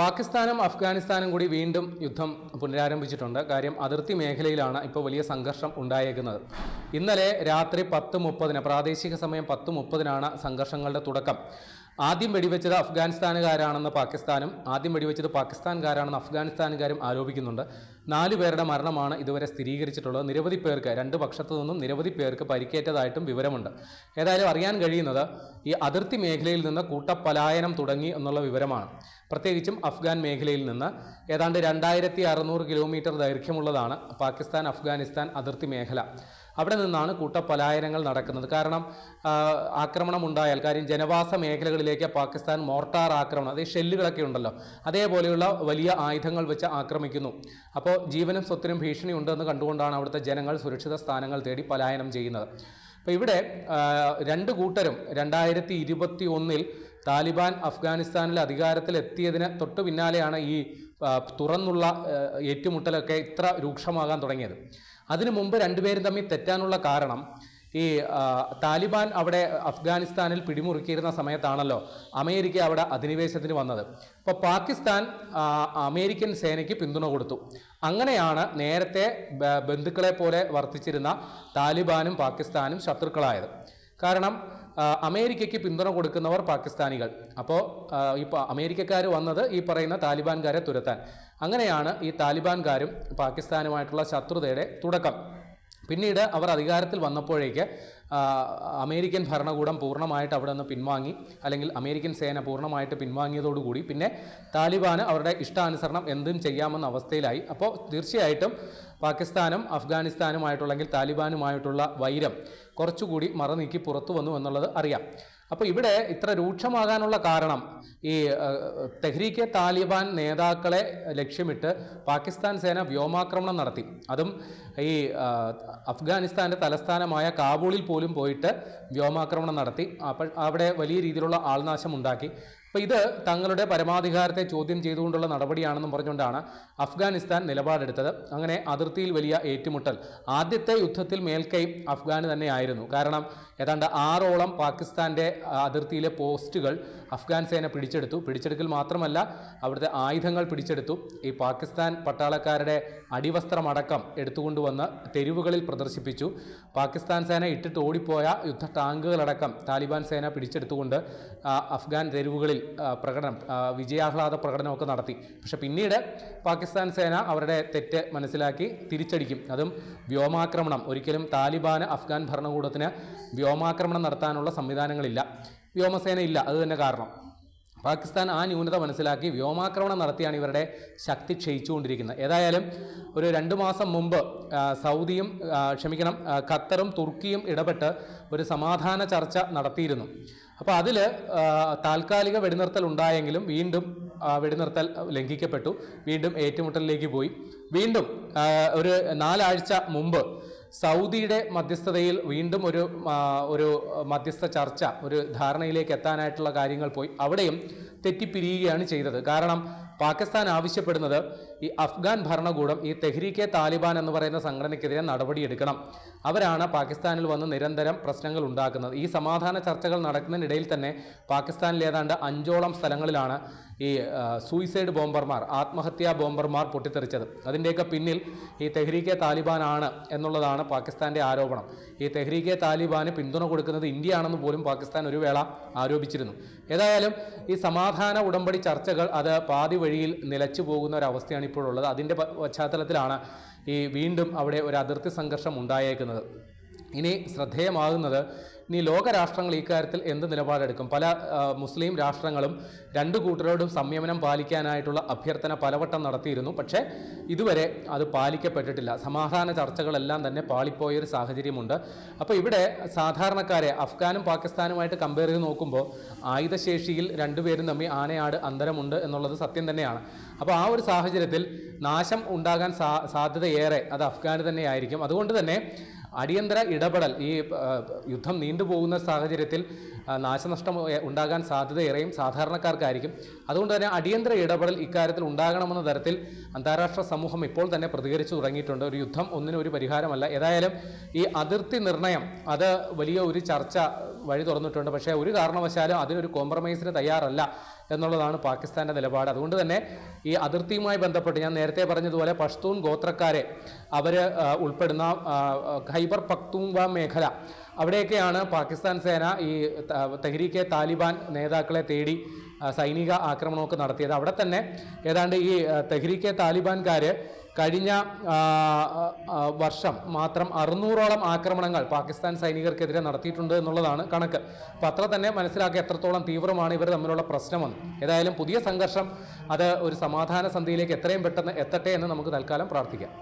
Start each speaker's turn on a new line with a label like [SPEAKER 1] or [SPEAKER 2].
[SPEAKER 1] പാകിസ്ഥാനും അഫ്ഗാനിസ്ഥാനും കൂടി വീണ്ടും യുദ്ധം പുനരാരംഭിച്ചിട്ടുണ്ട്. കാര്യം അതിർത്തി മേഖലയിലാണ് ഇപ്പോൾ വലിയ സംഘർഷം ഉണ്ടായേക്കുന്നത്. ഇന്നലെ രാത്രി പത്ത് മുപ്പതിന് പ്രാദേശിക സമയം പത്ത് മുപ്പതിനാണ് സംഘർഷങ്ങളുടെ തുടക്കം. ആദ്യം വെടിവെച്ചത് അഫ്ഗാനിസ്ഥാനുകാരാണെന്ന് പാകിസ്ഥാനും ആദ്യം വെടിവെച്ചത് പാകിസ്ഥാൻകാരാണെന്ന് അഫ്ഗാനിസ്ഥാനുകാരും ആരോപിക്കുന്നുണ്ട്. നാലു പേരുടെ മരണമാണ് ഇതുവരെ സ്ഥിരീകരിച്ചിട്ടുള്ളത്. നിരവധി പേർക്ക് രണ്ട് പക്ഷത്തു നിന്നും നിരവധി പേർക്ക് പരിക്കേറ്റതായിട്ടും വിവരമുണ്ട്. ഏതായാലും അറിയാൻ കഴിയുന്നത് ഈ അതിർത്തി മേഖലയിൽ നിന്ന് കൂട്ടപ്പലായനം തുടങ്ങി എന്നുള്ള വിവരമാണ്. പ്രത്യേകിച്ചും അഫ്ഗാൻ മേഖലയിൽ നിന്ന് ഏതാണ്ട് രണ്ടായിരത്തി അറുന്നൂറ് കിലോമീറ്റർ ദൈർഘ്യമുള്ളതാണ് പാകിസ്ഥാൻ അഫ്ഗാനിസ്ഥാൻ അതിർത്തി മേഖല. അവിടെ നിന്നാണ് കൂട്ടപ്പലായനങ്ങൾ നടക്കുന്നത്. കാരണം ആക്രമണം ഉണ്ടായാൽ കാര്യം ജനവാസ മേഖലകളിലേക്ക് പാകിസ്ഥാൻ മോർട്ടാർ ആക്രമണം അതേ ഷെല്ലുകളൊക്കെ ഉണ്ടല്ലോ അതേപോലെയുള്ള വലിയ ആയുധങ്ങൾ വെച്ച് ആക്രമിക്കുന്നു. അപ്പോൾ ജീവനും സ്വത്തിനും ഭീഷണി ഉണ്ടെന്ന് കണ്ടുകൊണ്ടാണ് അവിടുത്തെ ജനങ്ങൾ സുരക്ഷിത സ്ഥാനങ്ങൾ തേടി പലായനം ചെയ്യുന്നത്. അപ്പോൾ ഇവിടെ രണ്ട് കൂട്ടരും രണ്ടായിരത്തി ഇരുപത്തി ഒന്നിൽ താലിബാൻ അഫ്ഗാനിസ്ഥാനിൽ അധികാരത്തിലെത്തിയതിന് തൊട്ടു പിന്നാലെയാണ് ഈ തുറന്നുള്ള ഏറ്റുമുട്ടലൊക്കെ ഇത്ര രൂക്ഷമാകാൻ തുടങ്ങിയത്. അതിനു മുമ്പ് രണ്ടുപേരും തമ്മിൽ തെറ്റാനുള്ള കാരണം ഈ താലിബാൻ അവിടെ അഫ്ഗാനിസ്ഥാനിൽ പിടിമുറുക്കിയിരുന്ന സമയത്താണല്ലോ അമേരിക്ക അവിടെ അധിനിവേശത്തിന് വന്നത്. അപ്പോൾ പാകിസ്ഥാൻ അമേരിക്കൻ സേനയ്ക്ക് പിന്തുണ കൊടുത്തു. അങ്ങനെയാണ് നേരത്തെ ബന്ധുക്കളെ പോലെ വർത്തിച്ചിരുന്ന താലിബാനും പാകിസ്ഥാനും ശത്രുക്കളായത്. കാരണം അമേരിക്കയ്ക്ക് പിന്തുണ കൊടുക്കുന്നവർ പാകിസ്ഥാനികൾ. അപ്പോൾ ഇപ്പോൾ അമേരിക്കക്കാർ വന്നത് ഈ പറയുന്ന താലിബാൻകാരെ തുരത്താൻ. അങ്ങനെയാണ് ഈ താലിബാൻകാരും പാകിസ്ഥാനുമായിട്ടുള്ള ശത്രുതയുടെ തുടക്കം. പിന്നീട് അവർ അധികാരത്തിൽ വന്നപ്പോഴേക്ക് അമേരിക്കൻ ഭരണകൂടം പൂർണമായിട്ട് അവിടെ നിന്ന് പിൻവാങ്ങി അല്ലെങ്കിൽ അമേരിക്കൻ സേന പൂർണമായിട്ട് പിൻവാങ്ങിയതോടുകൂടി പിന്നെ താലിബാന് അവരുടെ ഇഷ്ടാനുസരണം എന്തും ചെയ്യാമെന്ന അവസ്ഥയിലായി. അപ്പോൾ തീർച്ചയായിട്ടും പാകിസ്ഥാനും അഫ്ഗാനിസ്ഥാനുമായിട്ടുള്ള അല്ലെങ്കിൽ താലിബാനുമായിട്ടുള്ള വൈരം കുറച്ചുകൂടി മറനീക്കി പുറത്തു വന്നു എന്നുള്ളത് അറിയാം. അപ്പോൾ ഇവിടെ ഇത്ര രൂക്ഷമാകാനുള്ള കാരണം ഈ തെഹ്രീക്കെ താലിബാൻ നേതാക്കളെ ലക്ഷ്യമിട്ട് പാകിസ്ഥാൻ സേന വ്യോമാക്രമണം നടത്തി. അതും ഈ അഫ്ഗാനിസ്ഥാന്റെ തലസ്ഥാനമായ കാബൂളിൽ പോലും പോയിട്ട് വ്യോമാക്രമണം നടത്തി. അപ്പോൾ അവിടെ വലിയ രീതിയിലുള്ള ആൾനാശം ഉണ്ടാക്കി. അപ്പോൾ ഇത് തങ്ങളുടെ പരമാധികാരത്തെ ചോദ്യം ചെയ്തുകൊണ്ടുള്ള നടപടിയാണെന്നും പറഞ്ഞുകൊണ്ടാണ് അഫ്ഗാനിസ്ഥാൻ നിലപാടെടുത്തത്. അങ്ങനെ അതിർത്തിയിൽ വലിയ ഏറ്റുമുട്ടൽ. ആദ്യത്തെ യുദ്ധത്തിൽ മേൽക്കൈ അഫ്ഗാന് തന്നെയായിരുന്നു. കാരണം ഏതാണ്ട് ആറോളം പാകിസ്ഥാന്റെ അതിർത്തിയിലെ പോസ്റ്റുകൾ അഫ്ഗാൻ സേന പിടിച്ചെടുത്തു. പിടിച്ചെടുക്കൽ മാത്രമല്ല അവിടുത്തെ ആയുധങ്ങൾ പിടിച്ചെടുത്തു. ഈ പാകിസ്ഥാൻ പട്ടാളക്കാരുടെ അടിവസ്ത്രമടക്കം എടുത്തുകൊണ്ടുവന്ന് തെരുവുകളിൽ പ്രദർശിപ്പിച്ചു. പാകിസ്ഥാൻ സേന ഇട്ടിട്ട് ഓടിപ്പോയ യുദ്ധ ടാങ്കുകളടക്കം താലിബാൻ സേന പിടിച്ചെടുത്തുകൊണ്ട് അഫ്ഗാൻ തെരുവുകളിൽ പ്രകടനം വിജയാഹ്ലാദ പ്രകടനമൊക്കെ നടത്തി. പക്ഷെ പിന്നീട് പാകിസ്ഥാൻ സേന അവരുടെ തെറ്റ് മനസ്സിലാക്കി തിരിച്ചടിക്കും. അതും വ്യോമാക്രമണം. ഒരിക്കലും താലിബാന് അഫ്ഗാൻ ഭരണകൂടത്തിന് വ്യോമാക്രമണം നടത്താനുള്ള സംവിധാനങ്ങളില്ല. വ്യോമസേന ഇല്ല. അത് തന്നെ കാരണം. പാകിസ്ഥാൻ ആ ന്യൂനത മനസ്സിലാക്കി വ്യോമാക്രമണം നടത്തിയാണ് ഇവരുടെ ശക്തി ക്ഷയിച്ചുകൊണ്ടിരിക്കുന്നത്. ഏതായാലും ഒരു രണ്ട് മാസം മുമ്പ് സൗദിയും ക്ഷമിക്കണം ഖത്തറും തുർക്കിയും ഇടപെട്ട് ഒരു സമാധാന ചർച്ച നടത്തിയിരുന്നു. അപ്പോൾ അതിൽ താൽക്കാലിക വെടിനിർത്തൽ ഉണ്ടായെങ്കിലും വീണ്ടും വെടിനിർത്തൽ ലംഘിക്കപ്പെട്ടു. വീണ്ടും ഏറ്റുമുട്ടലിലേക്ക് പോയി. വീണ്ടും ഒരു നാലാഴ്ച മുമ്പ് സൗദിയുടെ മധ്യസ്ഥതയിൽ വീണ്ടും ഒരു ഒരു മധ്യസ്ഥ ചർച്ച ഒരു ധാരണയിലേക്ക് എത്താനായിട്ടുള്ള കാര്യങ്ങൾ പോയി. അവിടെയും തെറ്റിപ്പിരിയുകയാണ് ചെയ്തത്. കാരണം പാകിസ്ഥാൻ ആവശ്യപ്പെടുന്നത് ഈ അഫ്ഗാൻ ഭരണകൂടം ഈ തെഹ്രീക്കെ താലിബാൻ എന്ന് പറയുന്ന സംഘടനയ്ക്കെതിരെ നടപടിയെടുക്കണം. അവരാണ് പാകിസ്ഥാനിൽ വന്ന് നിരന്തരം പ്രശ്നങ്ങൾ ഉണ്ടാക്കുന്നത്. ഈ സമാധാന ചർച്ചകൾ നടക്കുന്നതിനിടയിൽ തന്നെ പാകിസ്ഥാനിൽ ഏതാണ്ട് അഞ്ചോളം സ്ഥലങ്ങളിലാണ് ഈ സൂയിസൈഡ് ബോംബർമാർ ആത്മഹത്യാ ബോംബർമാർ പൊട്ടിത്തെറിച്ചത്. അതിന്റെയൊക്കെ പിന്നിൽ ഈ തെഹ്രീക്കെ താലിബാനാണ് എന്നുള്ളതാണ് പാകിസ്ഥാന്റെ ആരോപണം. ഈ തെഹ്രീക്കെ താലിബാന് പിന്തുണ കൊടുക്കുന്നത് ഇന്ത്യ ആണെന്ന് പോലും പാകിസ്ഥാൻ ഒരു വേള ആരോപിച്ചിരുന്നു. ഏതായാലും ഈ സമാധാന ഉടമ്പടി ചർച്ചകൾ അത് പാതി വഴിയിൽ നിലച്ചു പോകുന്ന ഒരവസ്ഥയാണ് ഇപ്പോഴുള്ളത്. അതിന്റെ പശ്ചാത്തലത്തിലാണ് ഈ വീണ്ടും അവിടെ ഒരു അതിർത്തി സംഘർഷം ഉണ്ടായേക്കുന്നത്. ഇനി ശ്രദ്ധേയമാകുന്നത് ഇനി ലോകരാഷ്ട്രങ്ങൾ ഇക്കാര്യത്തിൽ എന്ത് നിലപാടെടുക്കും? പല മുസ്ലിം രാഷ്ട്രങ്ങളും രണ്ട് കൂട്ടരോടും സംയമനം പാലിക്കാനായിട്ടുള്ള അഭ്യർത്ഥന പലവട്ടം നടത്തിയിരുന്നു. പക്ഷേ ഇതുവരെ അത് പാലിക്കപ്പെട്ടിട്ടില്ല. സമാധാന ചർച്ചകളെല്ലാം തന്നെ പാളിപ്പോയൊരു സാഹചര്യമുണ്ട്. അപ്പോൾ ഇവിടെ സാധാരണക്കാരെ അഫ്ഗാനും പാകിസ്ഥാനുമായിട്ട് കമ്പയർ ചെയ്ത് നോക്കുമ്പോൾ ആയുധശേഷിയിൽ രണ്ടുപേരും തമ്മിൽ ആനയാട് അന്തരമുണ്ട് എന്നുള്ളത് സത്യം തന്നെയാണ്. അപ്പോൾ ആ ഒരു സാഹചര്യത്തിൽ നാശം ഉണ്ടാകാൻ സാധ്യതയേറെ അത് അഫ്ഗാന് തന്നെയായിരിക്കും. അതുകൊണ്ട് തന്നെ അടിയന്തര ഇടപെടൽ ഈ യുദ്ധം നീണ്ടുപോകുന്ന സാഹചര്യത്തിൽ നാശനഷ്ടം ഉണ്ടാകാൻ സാധ്യതയേറെയും സാധാരണക്കാർക്കായിരിക്കും. അതുകൊണ്ട് തന്നെ അടിയന്തര ഇടപെടൽ ഇക്കാര്യത്തിൽ ഉണ്ടാകണമെന്ന തരത്തിൽ അന്താരാഷ്ട്ര സമൂഹം ഇപ്പോൾ തന്നെ പ്രതികരിച്ചു തുടങ്ങിയിട്ടുണ്ട്. ഒരു യുദ്ധം ഒന്നിനും ഒരു പരിഹാരമല്ല. ഏതായാലും ഈ അതിർത്തി നിർണയം അത് വലിയ ഒരു ചർച്ച വഴി തുറന്നിട്ടുണ്ട്. പക്ഷേ ഒരു കാരണവശാലും അതിനൊരു കോംപ്രമൈസിന് തയ്യാറല്ല എന്നുള്ളതാണ് പാകിസ്ഥാന്റെ നിലപാട്. അതുകൊണ്ട് തന്നെ ഈ അതിർത്തിയുമായി ബന്ധപ്പെട്ട് ഞാൻ നേരത്തെ പറഞ്ഞതുപോലെ പഷ്തൂൺ ഗോത്രക്കാരെ അവർ ഉൾപ്പെടുന്ന ഖൈബർ പക്തൂൺവ മേഖല. അവിടെയൊക്കെയാണ് പാകിസ്ഥാൻ സേന ഈ തെഹ്രീക്കെ താലിബാൻ നേതാക്കളെ തേടി സൈനിക ആക്രമണമൊക്കെ നടത്തിയത്. അവിടെ തന്നെ ഏതാണ്ട് ഈ തെഹ്രീക്കെ താലിബാൻകാർ കഴിഞ്ഞ വർഷം മാത്രം അറുന്നൂറോളം ആക്രമണങ്ങൾ പാകിസ്ഥാൻ സൈനികർക്കെതിരെ നടത്തിയിട്ടുണ്ട് എന്നുള്ളതാണ് കണക്ക്. അപ്പം അത്ര തന്നെ മനസ്സിലാക്കി എത്രത്തോളം തീവ്രമാണ് ഇവർ തമ്മിലുള്ള പ്രശ്നമെന്ന് ഏതായാലും പുതിയ സംഘർഷം അത് ഒരു സമാധാന സന്ധിയിലേക്ക് എത്രയും പെട്ടെന്ന് എത്തട്ടെ എന്ന് നമുക്ക് തൽക്കാലം പ്രാർത്ഥിക്കാം.